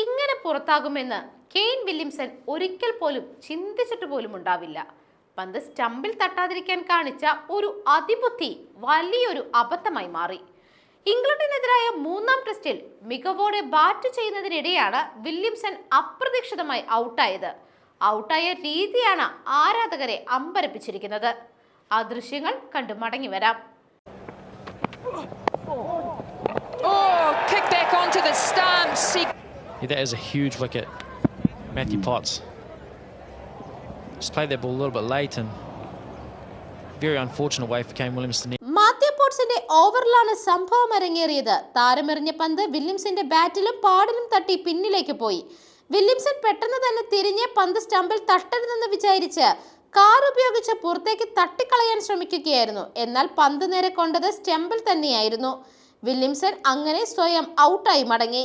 ഇങ്ങനെ പുറത്താകുമെന്ന് Kane Williamson ഒരിക്കൽ പോലും ചിന്തിച്ചിട്ട് പോലും ഉണ്ടാവില്ല. പന്ത് സ്റ്റമ്പിൽ തട്ടാതിരിക്കാൻ കാണിച്ച ഒരു അതിബുദ്ധി വലിയൊരു അബദ്ധമായി മാറി. ഇംഗ്ലണ്ടിനെതിരായ മൂന്നാം ടെസ്റ്റിൽ മികവോടെ ബാറ്റ് ചെയ്യുന്നതിനിടെയാണ് വില്യംസൺ അപ്രതീക്ഷിതമായി ഔട്ടായത്. ഔട്ടായ രീതിയാണ് ആരാധകരെ അമ്പരപ്പിച്ചിരിക്കുന്നത്. ആ ദൃശ്യങ്ങൾ കണ്ടു മടങ്ങി വരാം. Oh, kick back onto the stumps. He Yeah, that is a huge wicket. Matthew Potts. Just played that ball a little bit late and very unfortunate way for Kane Williams to net. Mathew പോട്ട്സിന്റെ ഓവറിലാണ് സംഭവം അരങ്ങേറിയത് താരമെറിഞ്ഞ പന്ത് വില്യംസിന്റെ ബാറ്റിലും പാടിലും തട്ടി പിന്നിലേക്ക് പോയി Williamson പെട്ടെന്ന് തന്നെ തിരിഞ്ഞ് പന്ത് സ്റ്റമ്പിൽ തട്ടരുതെന്ന് വിചാരിച്ച് കാർ ഉപയോഗിച്ച് പുറത്തേക്ക് തട്ടിക്കളയാൻ ശ്രമിക്കുകയായിരുന്നു എന്നാൽ പന്ത് നേരെ കൊണ്ടത് സ്റ്റമ്പിൽ തന്നെയായിരുന്നു വില്യംസൺ അങ്ങനെ സ്വയം ഔട്ടായി മടങ്ങി